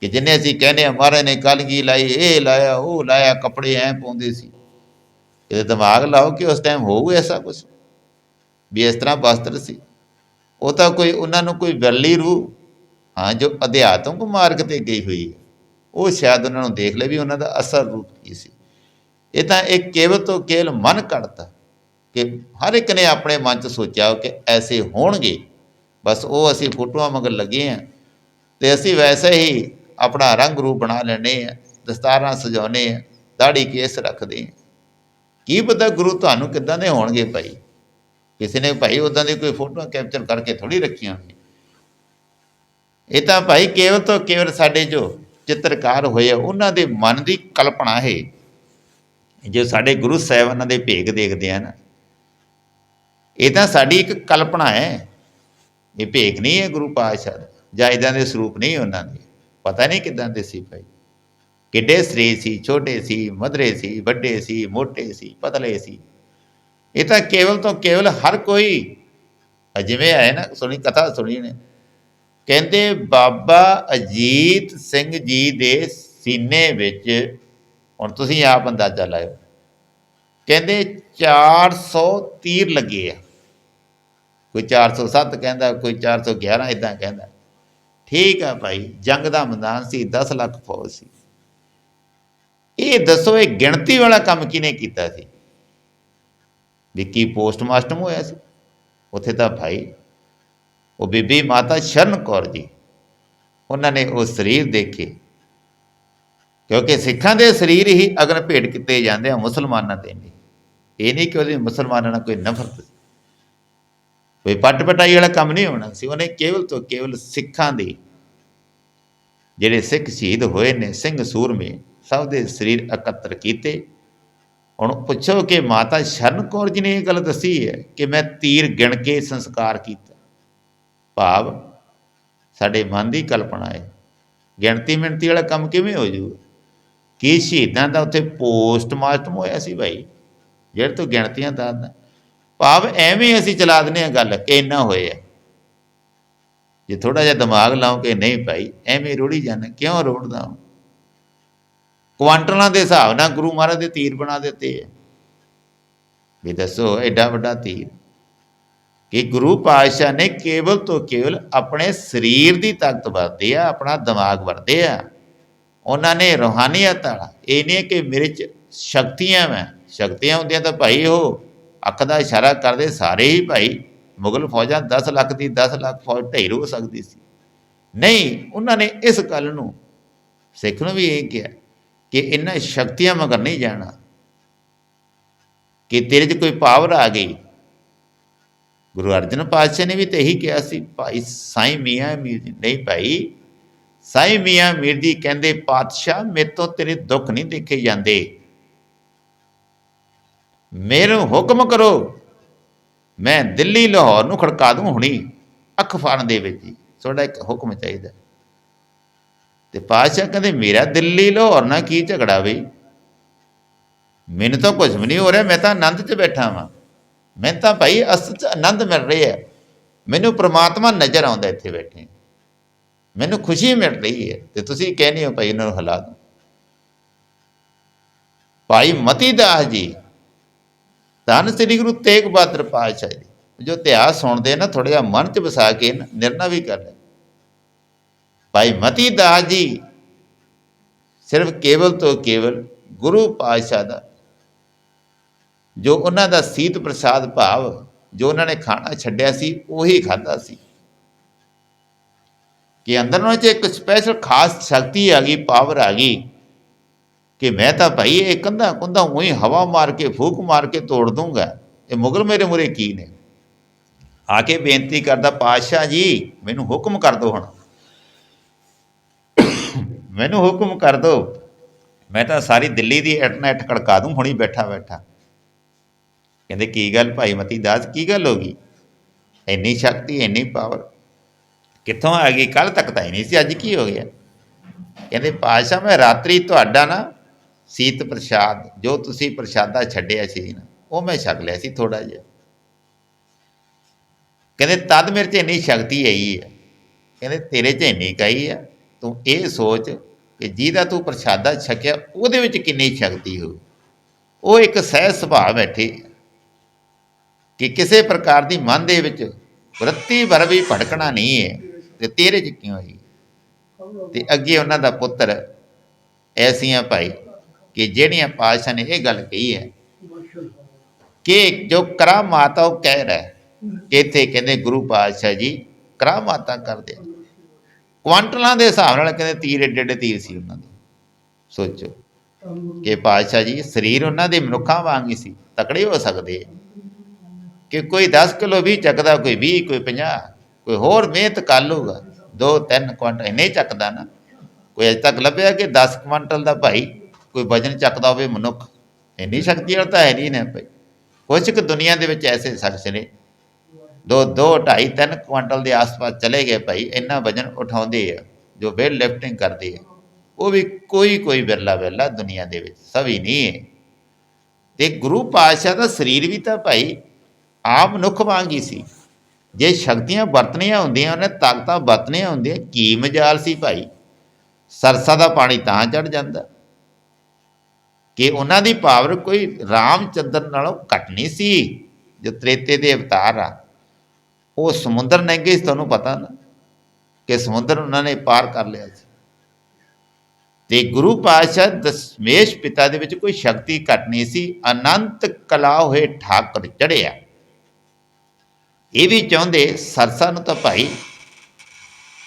ਕਿ ਜਿੰਨੇ ਅਸੀਂ ਕਹਿੰਦੇ ਆ ਮਹਾਰਾਜ ਨੇ ਕੱਲ ਲਾਈ, ਇਹ ਲਾਇਆ, ਉਹ ਲਾਇਆ, ਕੱਪੜੇ ਐ ਪਾਉਂਦੇ ਸੀ। ਇਹਦੇ ਦਿਮਾਗ ਲਾਓ ਕਿ ਉਸ ਟਾਈਮ ਹੋਊ ਐਸਾ ਕੁਝ ਵੀ ਇਸ ਤਰ੍ਹਾਂ ਵਸਤਰ ਸੀ। ਉਹ ਤਾਂ ਕੋਈ, ਉਹਨਾਂ ਨੂੰ ਕੋਈ ਵਰਲੀ ਰੂਹ, ਹਾਂ, ਜੋ ਅਧਿਆਤਮਕ ਮਾਰਗ ਤੇ ਗਈ ਹੋਈ ਹੈ। ਉਹ ਸ਼ਾਇਦ ਉਹਨਾਂ ਨੂੰ ਦੇਖ ਲੈ ਵੀ ਉਹਨਾਂ ਦਾ ਅਸਲ ਰੂਪ ਕੀ ਸੀ। ਇਹ ਤਾਂ ਇੱਕ ਕੇਵਲ ਤੋਂ ਕੇਵਲ ਮਨ ਕੱਢਤਾ ਕਿ ਹਰ ਇੱਕ ਨੇ ਆਪਣੇ ਮਨ 'ਚ ਸੋਚਿਆ ਕਿ ਐਸੇ ਹੋਣਗੇ। ਬਸ ਉਹ ਅਸੀਂ ਫੋਟੋਆਂ ਮਗਰ ਲੱਗੇ ਆ ਤੇ ਅਸੀਂ ਵੈਸੇ ਹੀ ਆਪਣਾ ਰੰਗ ਰੂਪ ਬਣਾ ਲੈਣੇ ਆ ਦਸਤਾਰਾਂ ਸਜਾਉਨੇ ਆ ਦਾੜੀ ਕੇਸ ਰੱਖਦੇ ਆ ਕੀ ਪਤਾ ਗੁਰੂ ਤੁਹਾਨੂੰ ਕਿੱਦਾਂ ਦੇ ਹੋਣਗੇ ਭਾਈ? ਕਿਸੇ ਨੇ ਭਾਈ ਉਦਾਂ ਦੀ ਕੋਈ ਫੋਟੋਆਂ ਕੈਪਚਰ ਕਰਕੇ ਥੋੜੀ ਰੱਖੀਆਂ ਹੋਈਆਂ। ਇਹ ਤਾਂ ਭਾਈ ਕੇਵਲ ਤੋਂ ਕੇਵਲ ਸਾਡੇ ਜੋ ਚਿੱਤਰਕਾਰ ਹੋਏ ਆ, ਉਹਨਾਂ ਦੇ ਮਨ ਦੀ ਕਲਪਨਾ ਹੈ। ਜੋ ਸਾਡੇ ਗੁਰੂ ਸਾਹਿਬਾਨਾਂ ਦੇ ਭੇਗ ਦੇਖਦੇ ਆ ਨਾ ਇਹ ਤਾਂ ਸਾਡੀ ਇੱਕ ਕਲਪਨਾ ਹੈ। ਇਹ ਭੇਗ ਨਹੀਂ ਹੈ ਗੁਰੂ ਪਾਤਸ਼ਾਹ ਦਾ, ਜਾਂ ਇਦਾਂ ਦੇ ਸਰੂਪ ਨਹੀਂ ਉਹਨਾਂ ਦੇ। ਪਤਾ ਨਹੀਂ ਕਿਦਾਂ ਦੇ ਸੀ ਭਾਈ। ਕਿੱਡੇ ਸਰੀਰ ਸੀ, ਛੋਟੇ ਸੀ, ਮਧਰੇ ਸੀ, ਵੱਡੇ ਸੀ, ਮੋਟੇ ਸੀ, ਪਤਲੇ ਸੀ। ਇਹ ਤਾਂ ਕੇਵਲ ਤੋਂ ਕੇਵਲ ਹਰ ਕੋਈ ਅਹ ਜਿਵੇਂ ਹੈ ਨਾ, ਸੁਣੀ ਕਥਾ ਸੁਣੀ ਨੇ। ਕਹਿੰਦੇ, ਬਾਬਾ ਅਜੀਤ ਸਿੰਘ ਜੀ ਦੇ ਸੀਨੇ ਵਿੱਚ, ਹੁਣ ਤੁਸੀਂ ਆਪ ਅੰਦਾਜ਼ਾ ਲਾਇਓ, ਕਹਿੰਦੇ 400 ਤੀਰ ਲੱਗੇ ਆ। ਕੋਈ 407 ਕਹਿੰਦਾ, ਕੋਈ 411 ਇਦਾਂ ਕਹਿੰਦਾ। ਠੀਕ ਆ ਭਾਈ, ਜੰਗ ਦਾ ਮੈਦਾਨ ਸੀ 10 ਲੱਖ ਫੌਜ ਸੀ। ਇਹ ਦੱਸੋ, ਇਹ ਗਿਣਤੀ ਵਾਲਾ ਕੰਮ ਕਿਨੇ ਕੀਤਾ ਸੀ? ਵੀ ਕੀ ਪੋਸਟਮਾਸਟਮ ਹੋਇਆ ਸੀ? ਉੱਥੇ ਤਾਂ ਭਾਈ, ਉਹ ਬੀਬੀ ਮਾਤਾ ਸ਼ਰਨ ਕੌਰ ਜੀ, ਉਹਨਾਂ ਨੇ ਉਹ ਸਰੀਰ ਦੇਖੇ। ਕਿਉਂਕਿ ਸਿੱਖਾਂ ਦੇ ਸਰੀਰ ਹੀ ਅਗਨ ਭੇਟ ਕੀਤੇ ਜਾਂਦੇ ਆ, ਮੁਸਲਮਾਨਾਂ ਦੇ ਨਹੀਂ। ਇਹ ਨਹੀਂ ਕਿ ਉਹਦੇ ਮੁਸਲਮਾਨਾਂ ਨਾਲ ਕੋਈ ਨਫ਼ਰਤ ਕੋਈ ਪੱਟ ਪਟਾਈ ਵਾਲਾ ਕੰਮ ਨਹੀਂ ਹੋਣਾ ਸੀ। ਉਹਨੇ ਕੇਵਲ ਤੋਂ ਕੇਵਲ ਸਿੱਖਾਂ ਦੀ ਜਿਹੜੇ ਸਿੱਖ ਸ਼ਹੀਦ ਹੋਏ ਨੇ, ਸਿੰਘ ਸੂਰਮੇ, ਸਭ ਦੇ ਸਰੀਰ ਇਕੱਤਰ ਕੀਤੇ। ਹੁਣ ਪੁੱਛੋ ਕਿ ਮਾਤਾ ਸ਼ਰਨ ਕੌਰ ਜੀ ਨੇ ਇਹ ਗੱਲ ਦੱਸੀ ਹੈ ਕਿ ਮੈਂ ਤੀਰ ਗਿਣ ਕੇ ਸੰਸਕਾਰ ਕੀਤਾ। ਭਾਵ ਸਾਡੇ ਮਨ ਦੀ ਕਲਪਨਾ ਹੈ। ਗਿਣਤੀ ਮਿਣਤੀ ਵਾਲਾ ਕੰਮ ਕਿਵੇਂ ਹੋ ਜਾਊਗਾ ਕੀ ਸ਼ਹੀਦਾਂ ਦਾ ਉੱਥੇ ਪੋਸਟਮਾਸਟਮ ਹੋਇਆ ਸੀ ਭਾਈ? ਜਿਹੜੇ ਤੋਂ ਗਿਣਤੀਆਂ ਦੱਸਦਾ ਭਾਵ ਐਵੇਂ ਅਸੀਂ ਚਲਾ ਦਿੰਦੇ ਆ ਗੱਲ ਕਿ ਇੰਨਾ ਹੋਇਆ। ਜੇ ਥੋੜਾ ਜਿਹਾ ਦਿਮਾਗ ਲਾਓ ਕਿ ਨਹੀਂ ਭਾਈ, ਐਵੇਂ ਰੋੜੀ ਜਾਂਦਾ। ਕਿਉਂ ਰੋੜਦਾ ਹਾਂ ਕੁਆਂਟਲਾਂ ਦੇ ਹਿਸਾਬ ਨਾਲ ਗੁਰੂ ਮਹਾਰਾਜ ਦੇ ਤੀਰ ਬਣਾ ਦਿੱਤੇ ਹੈ ਵੀ ਦੱਸੋ, ਐਡਾ ਵੱਡਾ ਤੀਰ। ਕਿ ਗੁਰੂ ਪਾਤਸ਼ਾਹ ਨੇ ਕੇਵਲ ਤੋਂ ਕੇਵਲ ਆਪਣੇ ਸਰੀਰ ਦੀ ਤਾਕਤ ਵਰਤੀ ਆ, ਆਪਣਾ ਦਿਮਾਗ ਵਰਤੇ ਆ। ਉਹਨਾਂ ਨੇ ਰੋਹਾਨੀਅਤ ਵਾਲਾ ਇਹ ਨਹੀਂ ਕਿ ਮੇਰੇ ਚ ਸ਼ਕਤੀਆਂ ਮੈਂ ਸ਼ਕਤੀਆਂ ਹੁੰਦੀਆਂ ਤਾਂ ਭਾਈ ਉਹ ਅੱਖ ਦਾ ਇਸ਼ਾਰਾ ਕਰਦੇ ਸਾਰੇ ਹੀ ਭਾਈ। ਮੁਗਲ ਫੌਜਾਂ 10 ਲੱਖ ਦੀ 10 ਲੱਖ ਫੌਜ ਢੇਰ ਹੋ ਸਕਦੀ ਸੀ। ਨਹੀਂ, ਉਹਨਾਂ ਨੇ ਇਸ ਗੱਲ ਨੂੰ ਸਿੱਖ ਨੂੰ ਵੀ ਇਹ ਕਿਹਾ ਕਿ ਇਹਨਾਂ ਸ਼ਕਤੀਆਂ ਮਗਰ ਨਹੀਂ ਜਾਣਾ। ਕਿ ਤੇਰੇ 'ਚ ਕੋਈ ਪਾਵਰ ਆ ਗਈ। ਗੁਰੂ ਅਰਜਨ ਪਾਤਸ਼ਾਹ ਨੇ ਵੀ ਤੇ ਇਹੀ ਕਿਹਾ ਸੀ, ਭਾਈ, ਸਾਈਂ ਮੀਆਂ ਮੀਰ ਜੀ ਨਹੀਂ ਭਾਈ, ਸਾਈਂ ਮੀਆਂ ਮੀਰ ਜੀ ਕਹਿੰਦੇ ਪਾਤਸ਼ਾਹ ਮੇਰੇ ਤੋਂ ਤੇਰੇ ਦੁੱਖ ਨਹੀਂ ਦੇਖੇ ਜਾਂਦੇ। ਮੇਰੇ ਹੁਕਮ ਕਰੋ, ਮੈਂ ਦਿੱਲੀ, ਲਾਹੌਰ ਨੂੰ ਖੜਕਾ ਦੂੰ ਹੁਣੀ, ਅੱਖ ਫਾੜਨ ਦੇ ਵਿੱਚ ਹੀ। ਤੁਹਾਡਾ ਇੱਕ ਹੁਕਮ ਚਾਹੀਦਾ। ਤੇ ਪਾਤਸ਼ਾਹ ਕਹਿੰਦੇ, ਮੇਰਾ ਦਿੱਲੀ ਲਾਹੌਰ ਨਾਲ ਕੀ ਝਗੜਾ ਬਈ। ਮੈਨੂੰ ਤਾਂ ਕੁਝ ਵੀ ਨਹੀਂ ਹੋ ਰਿਹਾ, ਮੈਂ ਤਾਂ ਆਨੰਦ 'ਚ ਬੈਠਾ ਵਾਂ। ਮੈਂ ਤਾਂ ਭਾਈ ਅਸਲ 'ਚ ਆਨੰਦ ਮਿਲ ਰਿਹਾ ਮੈਨੂੰ ਪ੍ਰਮਾਤਮਾ ਨਜ਼ਰ ਆਉਂਦਾ ਇੱਥੇ ਬੈਠੇ। ਮੈਨੂੰ ਖੁਸ਼ੀ ਮਿਲ ਰਹੀ ਹੈ ਤੇ ਤੁਸੀਂ ਕਹਿੰਦੇ ਹੋ ਭਾਈ ਇਹਨਾਂ ਨੂੰ ਹਿਲਾ ਦਿਓ। ਭਾਈ ਮਤੀ ਦਾਸ ਜੀ, ਧੰਨ ਸ੍ਰੀ ਗੁਰੂ ਤੇਗ ਬਹਾਦਰ ਪਾਤਸ਼ਾਹ ਜੀ, ਜੋ ਇਤਿਹਾਸ ਸੁਣਦੇ ਨਾ ਥੋੜਾ ਜਿਹਾ ਮਨ 'ਚ ਵਸਾ ਕੇ ਨਿਰਣਾ ਵੀ ਕਰ ਲੈ ਭਾਈ ਮਤੀ ਦਾਸ ਜੀ, ਸਿਰਫ ਕੇਵਲ ਤੋਂ ਕੇਵਲ ਗੁਰੂ ਪਾਤਸ਼ਾਹ ਦਾ, ਜੋ ਉਹਨਾਂ ਦਾ ਸੀਤ ਪ੍ਰਸਾਦ ਭਾਵ, ਜੋ ਉਹਨਾਂ ਨੇ ਖਾਣਾ ਛੱਡਿਆ ਸੀ, ਉਹੀ ਖਾਦਾ ਸੀ। ਕਿ ਅੰਦਰ ਉਹਨਾਂ 'ਚ ਇੱਕ ਸਪੈਸ਼ਲ ਖਾਸ ਸ਼ਕਤੀ ਆ ਗਈ ਪਾਵਰ ਆ ਗਈ, ਕਿ ਮੈਂ ਤਾਂ ਭਾਈ ਇਹ ਕੰਧਾ ਕੁੰਧਾ ਉਹੀ ਹਵਾ ਮਾਰ ਕੇ, ਫੂਕ ਮਾਰ ਕੇ ਤੋੜ ਦੂੰਗਾ ਇਹ ਮੁਗਲ ਮੇਰੇ ਮੁਰੇ ਕੀ ਨੇ? ਆ ਕੇ ਬੇਨਤੀ ਕਰਦਾ, ਪਾਤਸ਼ਾਹ ਜੀ, ਮੈਨੂੰ ਹੁਕਮ ਕਰ ਦਿਓ ਹੁਣ। ਮੈਨੂੰ ਹੁਕਮ ਕਰ ਦਿਓ ਮੈਂ ਤਾਂ ਸਾਰੀ ਦਿੱਲੀ ਦੀ ਇੱਟ ਨਾਲ ਇੱਟ ਖੜਕਾ ਦੂੰ, ਹੁਣੀ ਬੈਠਾ ਬੈਠਾ। ਕਹਿੰਦੇ, ਕੀ ਗੱਲ ਭਾਈ ਮਤੀ ਦਾਸ, ਕੀ ਗੱਲ ਹੋ ਗਈ? ਇੰਨੀ ਸ਼ਕਤੀ, ਇੰਨੀ ਪਾਵਰ ਕਿੱਥੋਂ ਆ ਗਈ? ਕੱਲ ਤੱਕ ਤਾਂ ਹੀ ਨਹੀਂ ਸੀ, ਅੱਜ ਕੀ ਹੋ ਗਿਆ? ਕਹਿੰਦੇ, ਪਾਤਸ਼ਾਹ, ਮੈਂ ਰਾਤਰੀ ਤੁਹਾਡਾ ਨਾ ਸੀਤ ਪ੍ਰਸ਼ਾਦ, ਜੋ ਤੁਸੀਂ ਪ੍ਰਸ਼ਾਦਾ ਛੱਡਿਆ ਸੀ ਨਾ, ਉਹ ਮੈਂ ਛਕ ਲਿਆ ਸੀ ਥੋੜਾ ਜਿਹਾ। ਕਹਿੰਦੇ, ਤਦ ਮੇਰੇ 'ਚ ਇੰਨੀ ਸ਼ਕਤੀ ਆਈ ਹੈ। ਕਹਿੰਦੇ, ਤੇਰੇ 'ਚ ਇੰਨੀ ਕਈ ਆ ਤੂੰ ਇਹ ਸੋਚ ਕਿ ਜਿਹਦਾ ਤੂੰ ਪ੍ਰਸ਼ਾਦਾ ਛਕਿਆ, ਉਹਦੇ ਵਿੱਚ ਕਿੰਨੀ ਸ਼ਕਤੀ ਹੋ ਉਹ ਇੱਕ ਸਹਿ ਸੁਭਾਅ ਬੈਠੇ ਕਿ ਕਿਸੇ ਪ੍ਰਕਾਰ ਦੀ ਮਨ ਦੇ ਵਿੱਚ ਵਰਤੀ ਭਰ ਵੀ ਭਟਕਣਾ ਨਹੀਂ ਹੈ ਤੇ ਤੇਰੇ 'ਚ ਕਿਉਂ ਹੋਈ ਤੇ ਅੱਗੇ ਉਹਨਾਂ ਦਾ ਪੁੱਤਰ ਐਸੀਆਂ ਭਾਈ ਕਿ ਜਿਹੜੀਆਂ ਪਾਤਸ਼ਾਹ ਨੇ ਇਹ ਗੱਲ ਕਹੀ ਹੈ ਕਿ ਜੋ ਕਰਾਮਾਤਾ ਉਹ ਕਹਿ ਰਿਹਾ ਕਿ ਇੱਥੇ ਕਹਿੰਦੇ ਗੁਰੂ ਪਾਤਸ਼ਾਹ ਜੀ ਕਰਾਮਾਤਾ ਕਰਦੇ ਕੁਆਂਟਲਾਂ ਦੇ ਹਿਸਾਬ ਨਾਲ ਕਹਿੰਦੇ ਤੀਰ, ਏਡੇ ਏਡੇ ਤੀਰ ਸੀ ਉਹਨਾਂ ਦੇ। ਸੋਚੋ। ਕਿ ਪਾਤਸ਼ਾਹ ਜੀ, ਸਰੀਰ ਉਹਨਾਂ ਦੇ ਮਨੁੱਖਾਂ ਵਾਂਗ ਹੀ ਸੀ, ਤਕੜੇ ਹੋ ਸਕਦੇ। ਕਿ ਕੋਈ 10 ਕਿਲੋ ਵੀ ਚੱਕਦਾ, ਕੋਈ 20 ਕੋਈ 50 ਕੋਈ ਹੋਰ ਮਿਹਨਤ ਕਰ ਲੂਗਾ 2 3 ਕੁਆਂਟਲ, ਇੰਨੇ ਚੱਕਦਾ ਨਾ। ਕੋਈ ਅਜੇ ਤੱਕ ਲੱਭਿਆ ਕਿ 10 ਕੁਆਂਟਲ ਦਾ ਭਾਈ ਕੋਈ ਵਜਨ ਚੱਕਦਾ ਹੋਵੇ ਮਨੁੱਖ? ਇੰਨੀ ਸ਼ਕਤੀ ਵਾਲਾ ਤਾਂ ਹੈ ਨਹੀਂ ਨਾ ਭਾਈ। ਕੁਝ ਕੁ ਦੁਨੀਆ ਦੇ ਵਿੱਚ ਐਸੇ ਸ਼ਖਸ ਨੇ ਦੋ ਦੋ, ਢਾਈ, ਤਿੰਨ ਕੁਇੰਟਲ ਦੇ ਆਸ-ਪਾਸ ਚਲੇ ਗਏ ਭਾਈ, ਇੰਨਾ ਵਜਨ ਉਠਾਉਂਦੇ ਆ, ਜੋ ਵੇਟ ਲਿਫਟਿੰਗ ਕਰਦੇ ਆ, ਉਹ ਵੀ ਕੋਈ ਕੋਈ ਬਿਰਲਾ ਬਿਰਲਾ ਦੁਨੀਆ ਦੇ ਵਿੱਚ ਸਭੀ ਨਹੀਂ ਹੈ। ਤੇ ਗੁਰੂ ਪਾਤਸ਼ਾਹ ਦਾ ਸਰੀਰ ਵੀ ਤਾਂ ਭਾਈ ਆਪ ਮਨੁੱਖ ਵਾਂਗ ਹੀ ਸੀ। ਜੇ ਸ਼ਕਤੀਆਂ ਵਰਤਣੀਆਂ ਹੁੰਦੀਆਂ, ਉਹਨੇ ਤਾਕਤਾਂ ਵਰਤਣੀਆਂ ਹੁੰਦੀਆਂ, ਕੀ ਮਜਾਲ ਸੀ ਭਾਈ। ਸਰਸਾ ਦਾ ਪਾਣੀ ਤਾਂ ਚੜ ਜਾਂਦਾ। ਕਿ ਉਹਨਾਂ ਦੀ ਪਾਵਰ ਕੋਈ ਰਾਮਚੰਦਰ ਨਾਲੋਂ ਘੱਟ ਨਹੀਂ ਸੀ, ਜੋ ਤ੍ਰੇਤੇ ਦੇ ਅਵਤਾਰ ਆ। ਉਹ ਸਮੁੰਦਰ ਨੰਗੇ ਸੀ, ਤੁਹਾਨੂੰ ਪਤਾ ਨਾ ਕਿ ਸਮੁੰਦਰ ਉਹਨਾਂ ਨੇ ਪਾਰ ਕਰ ਲਿਆ ਸੀ। ਤੇ ਗੁਰੂ ਪਾਤਸ਼ਾਹ ਦਸ਼ਮੇਸ਼ ਪਿਤਾ ਦੇ ਵਿੱਚ ਕੋਈ ਸ਼ਕਤੀ ਘੱਟ ਨਹੀਂ ਸੀ, ਅਨੰਤ ਕਲਾ ਹੋਏ ਠਾਕੁਰ ਚੜਿਆ ਇਹ ਵੀ ਚਾਹੁੰਦੇ, ਸਰਸਾ ਨੂੰ ਤਾਂ ਭਾਈ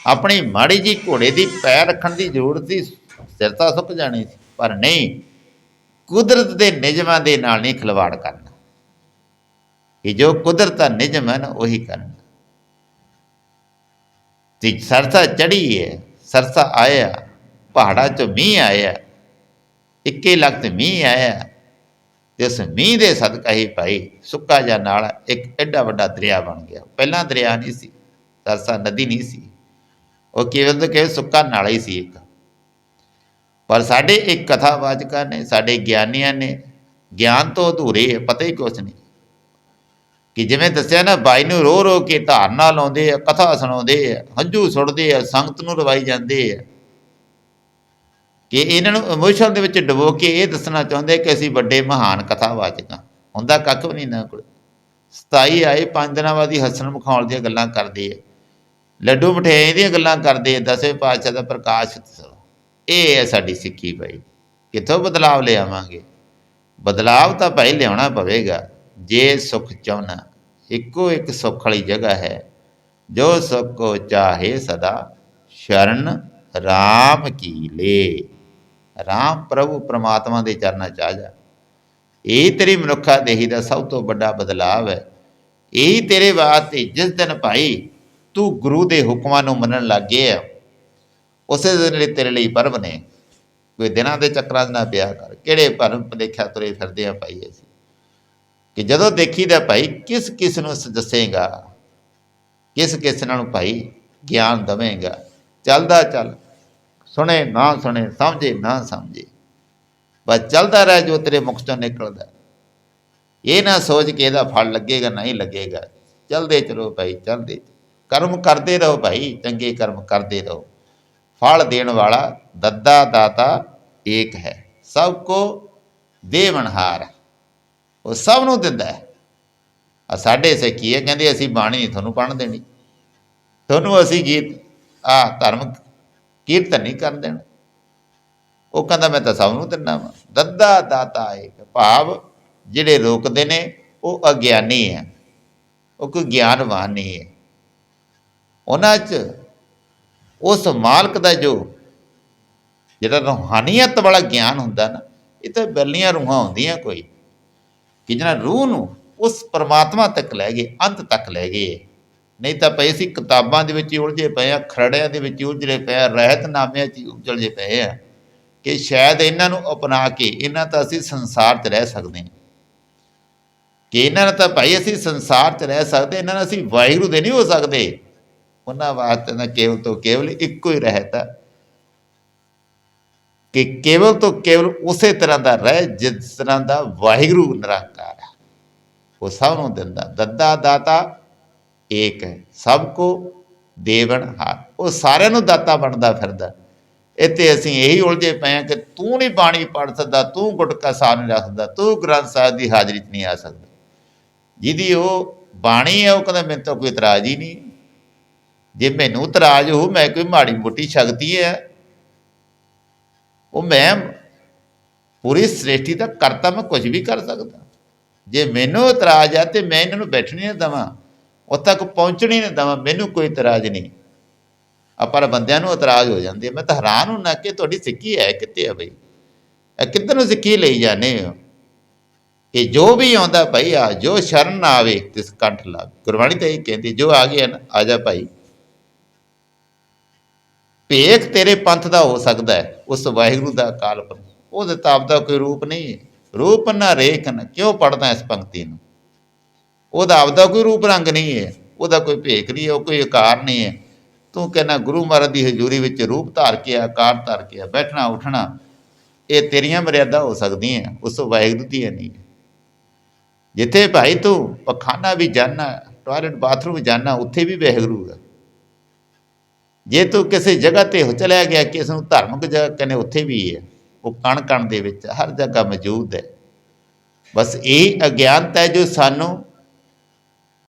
ਆਪਣੀ ਮਾੜੀ ਜੀ ਘੋੜੇ ਦੀ ਪੈਰ ਰੱਖਣ ਦੀ ਜ਼ਰੂਰਤ ਸੀ, ਸਿਰ ਤਾਂ ਸੁੱਕ ਜਾਣੀ ਸੀ, ਪਰ ਨਹੀਂ, ਕੁਦਰਤ ਦੇ ਨਿਯਮਾਂ ਦੇ ਨਾਲ ਨਹੀਂ ਖਿਲਵਾੜ ਕਰਨਾ। ਕਿ ਜੋ ਕੁਦਰਤ ਦਾ ਨਿਯਮ ਹੈ ਨਾ, ਉਹੀ ਕਰਨਾ। ਤੇ ਸਰਸਾ ਚੜੀ ਹੈ ਸਰਸਾ ਆਇਆ, ਪਹਾੜਾਂ ਚੋਂ ਮੀਂਹ ਆਇਆ, ਇੱਕੇ ਲਖਤ ਮੀਂਹ ਆਇਆ। ਤੇ ਉਸ ਮੀਂਹ ਦੇ ਸਦਕਾ ਹੀ ਭਾਈ ਸੁੱਕਾ ਜਾਂ ਨਾਲ ਇੱਕ ਐਡਾ ਵੱਡਾ ਦਰਿਆ ਬਣ ਗਿਆ। ਪਹਿਲਾਂ ਦਰਿਆ ਨਹੀਂ ਸੀ, ਸਰਸਾ ਨਦੀ ਨਹੀਂ ਸੀ। ਉਹ ਕੇਵਲ ਤਾਂ ਕਿ ਸੁੱਕਾ ਨਾਲਾ ਹੀ ਸੀ ਇੱਕ। ਪਰ ਸਾਡੇ ਇੱਕ ਕਥਾਵਾਚਕਾਂ ਨੇ, ਸਾਡੇ ਗਿਆਨੀਆਂ ਨੇ, ਗਿਆਨ ਤੋਂ ਅਧੂਰੇ ਪਤਾ ਹੀ ਕੁਛ ਨਹੀਂ। ਕਿ ਜਿਵੇਂ ਦੱਸਿਆ ਨਾ, ਬਾਈ ਨੂੰ ਰੋ ਰੋ ਕੇ ਧਾਰਨਾ ਲਾਉਂਦੇ ਆ, ਕਥਾ ਸੁਣਾਉਂਦੇ ਆ, ਹੰਝੂ ਸੁੱਟਦੇ ਆ, ਸੰਗਤ ਨੂੰ ਰਵਾਈ ਜਾਂਦੇ ਆ। ਕਿ ਇਹਨਾਂ ਨੂੰ ਇਮੋਸ਼ਨ ਦੇ ਵਿੱਚ ਡੁਬੋ ਕੇ ਇਹ ਦੱਸਣਾ ਚਾਹੁੰਦੇ ਕਿ ਅਸੀਂ ਵੱਡੇ ਮਹਾਨ ਕਥਾਵਾਚਕ ਹਾਂ ਹੁੰਦਾ ਕੱਖ ਵੀ ਨਹੀਂ ਨਾ ਕੋਲ। 27 ਆਏ, ਪੰਜ ਦਿਨਾਂ ਬਾਅਦ ਹੀ ਹੱਸਣ ਮਖੌਲ ਦੀਆਂ ਗੱਲਾਂ ਕਰਦੇ ਆ। ਲੱਡੂ ਮਠਿਆਈ ਦੀਆਂ ਗੱਲਾਂ ਕਰਦੇ ਆ, ਦਸਵੇਂ ਪਾਤਸ਼ਾਹ ਦਾ ਪ੍ਰਕਾਸ਼ ਉਤਸਵ। ਇਹ ਹੈ ਸਾਡੀ ਸਿੱਖੀ ਭਾਈ ਕਿੱਥੋਂ ਬਦਲਾਵ ਲਿਆਵਾਂਗੇ? ਬਦਲਾਵ ਤਾਂ ਭਾਈ ਲਿਆਉਣਾ ਪਵੇਗਾ। ਜੇ ਸੁਖ ਚਾਹਨਾ ਇੱਕੋ ਇੱਕ ਸੁੱਖ ਵਾਲੀ ਜਗ੍ਹਾ ਹੈ। ਜੋ ਸੁਖ ਕੋ ਚਾਹੇ ਸਦਾ, ਸ਼ਰਨ RAM ਕੀ ਲੇ। RAM ਪ੍ਰਭੂ ਪ੍ਰਮਾਤਮਾ ਦੇ ਚਰਨਾਂ ਚ ਆ ਜਾ। ਇਹ ਤੇਰੀ ਮਨੁੱਖਾ ਦੇਹੀ ਦਾ ਸਭ ਤੋਂ ਵੱਡਾ ਬਦਲਾਵ ਹੈ। ਇਹ ਤੇਰੇ ਵਾਸਤੇ ਜਿਸ ਦਿਨ ਭਾਈ ਤੂੰ ਗੁਰੂ ਦੇ ਹੁਕਮਾਂ ਨੂੰ ਮੰਨਣ ਲੱਗ ਗਿਆ ਉਸੇ ਦਿਨ ਲਈ ਤੇਰੇ ਲਈ ਪਰਬ ਨੇ। ਕੋਈ ਦਿਨਾਂ ਦੇ ਚੱਕਰਾਂ 'ਚ ਨਾ ਪਿਆ ਕਰ। ਕਿਹੜੇ ਭਰਮ ਦੇਖਿਆ ਤੁਰੇ ਫਿਰਦੇ ਆ ਭਾਈ ਅਸੀਂ? ਕਿ ਜਦੋਂ ਦੇਖੀਦਾ ਭਾਈ, ਕਿਸ ਕਿਸ ਨੂੰ ਦੱਸੇਗਾ? ਕਿਸ ਕਿਸ ਨਾਲ ਭਾਈ ਗਿਆਨ ਦਵੇਂਗਾ? ਚੱਲਦਾ ਚੱਲ। ਸੁਣੇ ਨਾ ਸੁਣੇ, ਸਮਝੇ ਨਾ ਸਮਝੇ। ਬਸ ਚੱਲਦਾ ਰਹਿ ਜੋ ਤੇਰੇ ਮੁਖ ਚੋਂ ਨਿਕਲਦਾ। ਇਹ ਨਾ ਸੋਚ ਕੇ ਇਹਦਾ ਫਲ ਲੱਗੇਗਾ, ਨਹੀਂ ਲੱਗੇਗਾ। ਚੱਲਦੇ ਚਲੋ ਭਾਈ, ਚੱਲਦੇ। ਕਰਮ ਕਰਦੇ ਰਹੋ ਭਾਈ, ਚੰਗੇ ਕਰਮ ਕਰਦੇ ਰਹੋ। ਫਲ ਦੇਣ ਵਾਲਾ ਦੱਦਾ ਦਾਤਾ ਏਕ ਹੈ। ਸਭ ਕੋ ਦੇਵਨਹਾਰ ਉਹ ਸਭ ਨੂੰ ਦਿੰਦਾ ਹੈ। ਆ ਸਾਡੇ ਸਿੱਖੀ ਹੈ ਕਹਿੰਦੇ ਅਸੀਂ ਬਾਣੀ ਨਹੀਂ ਤੁਹਾਨੂੰ ਪੜ੍ਹਨ ਦੇਣੀ। ਤੁਹਾਨੂੰ ਅਸੀਂ ਗੀਤ ਆ ਧਰਮ ਕੀਰਤਨ ਨਹੀਂ ਕਰਨ ਦੇਣਾ। ਉਹ ਕਹਿੰਦਾ ਮੈਂ ਤਾਂ ਸਭ ਨੂੰ ਦਿੰਦਾ ਵਾਂ। ਦੱਦਾ ਦਾਤਾ ਏਕ ਭਾਵ, ਜਿਹੜੇ ਰੋਕਦੇ ਨੇ ਉਹ ਅਗਿਆਨੀ ਹੈ। ਉਹ ਕੋਈ ਗਿਆਨਵਾਨ ਨਹੀਂ ਹੈ। ਉਹਨਾਂ 'ਚ ਉਸ ਮਾਲਕ ਦਾ ਜੋ ਜਿਹੜਾ ਰੂਹਾਨੀਅਤ ਵਾਲਾ ਗਿਆਨ ਹੁੰਦਾ ਨਾ, ਇਹ ਤਾਂ ਬੈਲੀਆਂ ਰੂਹਾਂ ਹੁੰਦੀਆਂ ਕੋਈ। ਕਿ ਜਿਹਨਾਂ ਰੂਹ ਨੂੰ ਉਸ ਪਰਮਾਤਮਾ ਤੱਕ ਲੈ ਗਏ, ਅੰਤ ਤੱਕ ਲੈ ਗਏ। ਨਹੀਂ ਤਾਂ ਪਏ ਸੀ ਕਿਤਾਬਾਂ ਦੇ ਵਿੱਚ ਉਲਝੇ ਪਏ ਆ, ਖਰੜਿਆਂ ਦੇ ਵਿੱਚ ਹੀ ਉਲਝੇ ਪਏ ਆ, ਰਹਿਤਨਾਮਿਆਂ 'ਚ ਹੀ ਉਲਝੇ ਪਏ ਆ ਕਿ ਸ਼ਾਇਦ ਇਹਨਾਂ ਨੂੰ ਅਪਣਾ ਕੇ ਇਹਨਾਂ ਤਾਂ ਅਸੀਂ ਸੰਸਾਰ 'ਚ ਰਹਿ ਸਕਦੇ ਹਾਂ। ਕਿ ਇਹਨਾਂ ਨਾਲ ਤਾਂ ਭਾਈ ਅਸੀਂ ਸੰਸਾਰ 'ਚ ਰਹਿ ਸਕਦੇ, ਇਹਨਾਂ ਨਾਲ ਅਸੀਂ ਵਾਹਿਗੁਰੂ ਦੇ ਨਹੀਂ ਹੋ ਸਕਦੇ। ਉਹਨਾਂ ਵਾਸਤੇ ਤਾਂ ਕੇਵਲ ਤੋਂ ਕੇਵਲ ਇੱਕੋ ਹੀ ਰਹਿਤਾ ਕਿ ਕੇਵਲ ਤੋਂ ਕੇਵਲ ਉਸੇ ਤਰ੍ਹਾਂ ਦਾ ਰਹਿ, ਜਿਸ ਤਰ੍ਹਾਂ ਦਾ ਵਾਹਿਗੁਰੂ ਨਿਰੰਕਾਰ ਹੈ। ਉਹ ਸਭ ਨੂੰ ਦਿੰਦਾ, ਦੱਦਾ ਦਾਤਾ ਏਕ ਹੈ, ਸਭ ਕੋ ਦੇਵਨ ਹਾਰ। ਉਹ ਸਾਰਿਆਂ ਨੂੰ ਦਾਤਾ ਬਣਦਾ ਫਿਰਦਾ। ਇੱਥੇ ਅਸੀਂ ਇਹੀ ਉਲਝੇ ਪਏ ਹਾਂ ਕਿ ਤੂੰ ਨਹੀਂ ਬਾਣੀ ਪੜ੍ਹ ਸਕਦਾ, ਤੂੰ ਗੁਟਕਾ ਸਾਹਿਬ ਨਹੀਂ ਰੱਖ ਸਕਦਾ, ਤੂੰ ਗ੍ਰੰਥ ਸਾਹਿਬ ਦੀ ਹਾਜ਼ਰੀ 'ਚ ਨਹੀਂ ਆ ਸਕਦਾ। ਜਿਹਦੀ ਉਹ ਬਾਣੀ ਹੈ, ਉਹ ਕਹਿੰਦਾ ਮੈਨੂੰ ਤਾਂ ਕੋਈ ਇਤਰਾਜ਼ ਹੀ ਨਹੀਂ। ਜੇ ਮੈਨੂੰ ਇਤਰਾਜ਼ ਹੋ ਮੈਂ ਕੋਈ ਮਾੜੀ ਮੋਟੀ ਸ਼ਕਤੀ ਹੈ। ਉਹ ਮੈਂ ਪੂਰੀ ਸ੍ਰੇਸ਼ਟੀ ਦਾ ਕਰਤਾ, ਮੈਂ ਕੁਝ ਵੀ ਕਰ ਸਕਦਾ। ਜੇ ਮੈਨੂੰ ਇਤਰਾਜ਼ ਹੈ ਤੇ ਮੈਂ ਇਹਨਾਂ ਨੂੰ ਬੈਠਣੀ ਨਾ ਦਵਾਂ, ਉਹ ਤੱਕ ਪਹੁੰਚਣੀ ਨਾ ਦਵਾਂ, ਮੈਨੂੰ ਕੋਈ ਇਤਰਾਜ਼ ਨਹੀਂ। ਆ ਪਰ ਬੰਦਿਆਂ ਨੂੰ ਇਤਰਾਜ਼ ਹੋ ਜਾਂਦੇ ਮੈਂ ਤਾਂ ਹੈਰਾਨ ਹੁੰਨਾ ਕਿ ਤੁਹਾਡੀ ਸਿੱਖੀ ਹੈ ਕਿੱਥੇ ਆ ਬਈ? ਇਹ ਕਿੱਧਰ ਨੂੰ ਸਿੱਖੀ ਲਈ ਜਾਂਦੇ ਹੋ? ਇਹ ਜੋ ਵੀ ਆਉਂਦਾ ਭਾਈ ਆ, ਜੋ ਸ਼ਰਨ ਆਵੇ, ਤਿਸ ਕੰਠ ਲਾਵੇ। ਗੁਰਬਾਣੀ ਤਾਂ ਇਹ ਕਹਿੰਦੀ, ਜੋ ਆ ਗਿਆ ਨਾ, ਆ ਜਾ ਭਾਈ। ਭੇਖ ਤੇਰੇ ਪੰਥ ਦਾ ਹੋ ਸਕਦਾ ਹੈ, ਉਸ ਵਾਹਿਗੁਰੂ ਦਾ ਅਕਾਲ ਪੁਰਖ। ਉਹਦੇ ਤਾਪ ਦਾ ਕੋਈ ਰੂਪ ਨਹੀਂ ਹੈ। ਰੂਪ ਨਾ ਰੇਖ ਨਾ, ਕਿਉਂ ਪੜਦਾ ਇਸ ਪੰਕਤੀ ਨੂੰ? ਉਹਦਾ ਆਪਦਾ ਕੋਈ ਰੂਪ ਰੰਗ ਨਹੀਂ ਹੈ। ਉਹਦਾ ਕੋਈ ਭੇਖ ਨਹੀਂ ਹੈ, ਉਹ ਕੋਈ ਆਕਾਰ ਨਹੀਂ ਹੈ। ਤੂੰ ਕਹਿੰਦਾ, ਗੁਰੂ ਮਹਾਰਾਜ ਦੀ ਹਜ਼ੂਰੀ ਵਿੱਚ ਰੂਪ ਧਾਰ ਕੇ ਆਕਾਰ ਧਾਰ ਕੇ ਬੈਠਣਾ, ਉੱਠਣਾ, ਇਹ ਤੇਰੀਆਂ ਮਰਿਆਦਾ ਹੋ ਸਕਦੀਆਂ, ਉਸ ਵਾਹਿਗੁਰੂ ਦੀ ਨਹੀਂ ਹੈ। ਜਿੱਥੇ ਭਾਈ ਤੂੰ, ਪਖਾਨਾ ਵੀ ਜਾਣਾ ਟਾਇਲਟ ਬਾਥਰੂਮ ਜਾਣਾ ਉੱਥੇ ਵੀ ਵਾਹਿਗੁਰੂ ਹੈ। ਜੇ ਤੂੰ ਕਿਸੇ ਜਗ੍ਹਾ ਤੇ ਹੋ ਚਲਿਆ ਗਿਆ ਕਿਸੇ ਨੂੰ ਧਾਰਮਿਕ ਜਗ੍ਹਾ ਕਹਿੰਦੇ ਉੱਥੇ ਵੀ ਹੈ, ਉਹ ਕਣ ਕਣ ਦੇ ਵਿੱਚ ਹਰ ਜਗ੍ਹਾ ਮੌਜੂਦ ਹੈ। ਬਸ ਇਹ ਅਗਿਆਨਤਾ ਹੈ ਜੋ ਸਾਨੂੰ